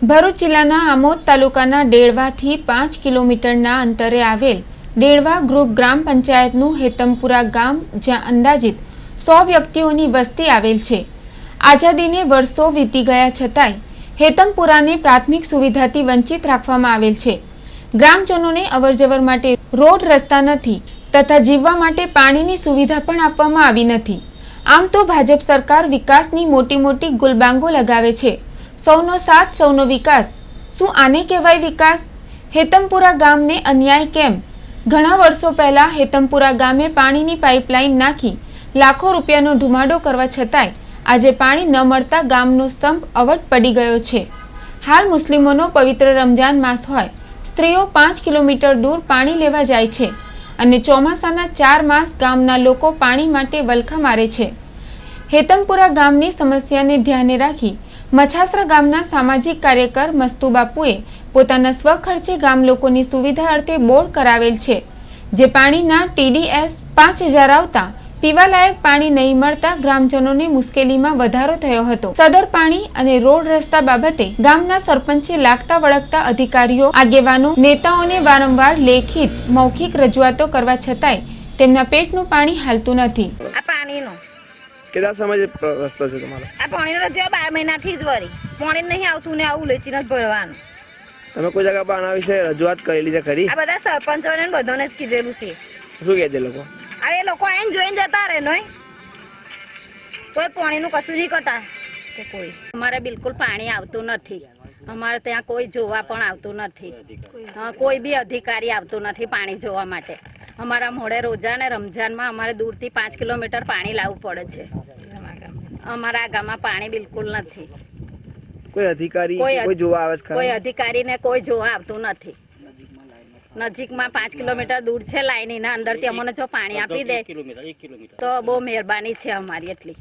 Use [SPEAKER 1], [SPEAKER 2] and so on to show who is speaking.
[SPEAKER 1] ભરૂચ જિલ્લાના આમોદ તાલુકાના ડેળવાથી પાંચ કિલોમીટરના અંતરે આવેલ ડેળવા ગ્રુપ ગ્રામ પંચાયતનું હેતમપુરા ગામ, જ્યાં અંદાજિત સો વ્યક્તિઓની વસ્તી આવેલ છે. આઝાદીને વર્ષો વીતી ગયા છતાંય હેતમપુરાને પ્રાથમિક સુવિધાથી વંચિત રાખવામાં આવેલ છે. ગ્રામજનોને અવરજવર માટે રોડ રસ્તા નથી તથા જીવવા માટે પાણીની સુવિધા પણ આપવામાં આવી નથી. આમ તો ભાજપ સરકાર વિકાસની મોટી મોટી ગુલબાંગો લગાવે છે. સૌનો સાથ, સૌનો વિકાસ. શું આને કહેવાય વિકાસ? હેતમપુરા ગામને અન્યાય કેમ? ઘણા વર્ષો પહેલા હેતમપુરા ગામે પાણીની પાઇપલાઇન નાખી લાખો રૂપિયાનો ધુમાડો કરવા છતાંય આજે પાણી ન મળતા ગામનો સ્તંભ અવટ પડી ગયો છે. હાલ મુસ્લિમોનો પવિત્ર રમજાન માસ હોય, સ્ત્રીઓ પાંચ કિલોમીટર દૂર પાણી લેવા જાય છે અને ચોમાસાના ચાર માસ ગામના લોકો પાણી માટે વલખા મારે છે. હેતમપુરા ગામની સમસ્યાને ધ્યાને રાખી મછાસરા ગામના સામાજિક કાર્યકર મસ્તુબાપુએ પોતાના સ્વખર્ચે ગામ લોકોની સુવિધા અર્થે બોર કરાવેલ છે, જે પાણીના ટીડીએસ પાંચ હજાર આવતા પીવાલાયક પાણી નહીં મળતા ગ્રામજનોને મુશ્કેલીમાં વધારો થયો હતો. સદર પાણી અને રોડ રસ્તા બાબતે ગામના સરપંચે લાગતા વળગતા અધિકારીઓ, આગેવાનો, નેતાઓને વારંવાર લેખિત, મૌખિક રજૂઆતો કરવા છતાંય તેમના પેટનું પાણી હાલતું નથી.
[SPEAKER 2] આ પાણીનો
[SPEAKER 3] કેટલા સમય રસ્તો છે તમારો?
[SPEAKER 2] આ પાણીનો રજ્યો બાર મહિનાથી જ વળી. પાણી નહીં આવતું ને આવું લેચીને જ ભરવાનું.
[SPEAKER 3] તમે કોઈ જગ્યા પર આના વિશે રજૂઆત કરેલી છે ખરી?
[SPEAKER 2] આ બધા સરપંચોને બધાને જ કીધેલું છે.
[SPEAKER 3] શું કહે છે લોકો?
[SPEAKER 2] હવે એ લોકો આઈને જોઈને જતા રહે નોય. કોઈ પાણીનું કશું નહીં કરતા. કે કોઈ. અમારે બિલકુલ પાણી આવતું નથી. અમારે ત્યાં કોઈ જોવા પણ આવતું નથી. હા, કોઈ બી અધિકારી આવતું નથી પાણી જોવા માટે. અમારા મોડે રોજા ને રમજાનમાં અમારે દૂરથી પાંચ કિલોમીટર પાણી લાવવું પડે છે. અમારા ગામમાં પાણી બિલકુલ નથી.
[SPEAKER 3] કોઈ અધિકારી
[SPEAKER 2] કોઈ
[SPEAKER 3] જોવા આવે છે
[SPEAKER 2] કોઈ અધિકારીને કોઈ જોવા આવતું નથી. નજીકમાં પાંચ કિલોમીટર દૂર છે લાઈનીના અંદરથી અમને જો પાણી આપી દે તો બહુ મહેરબાની છે અમારી એટલી.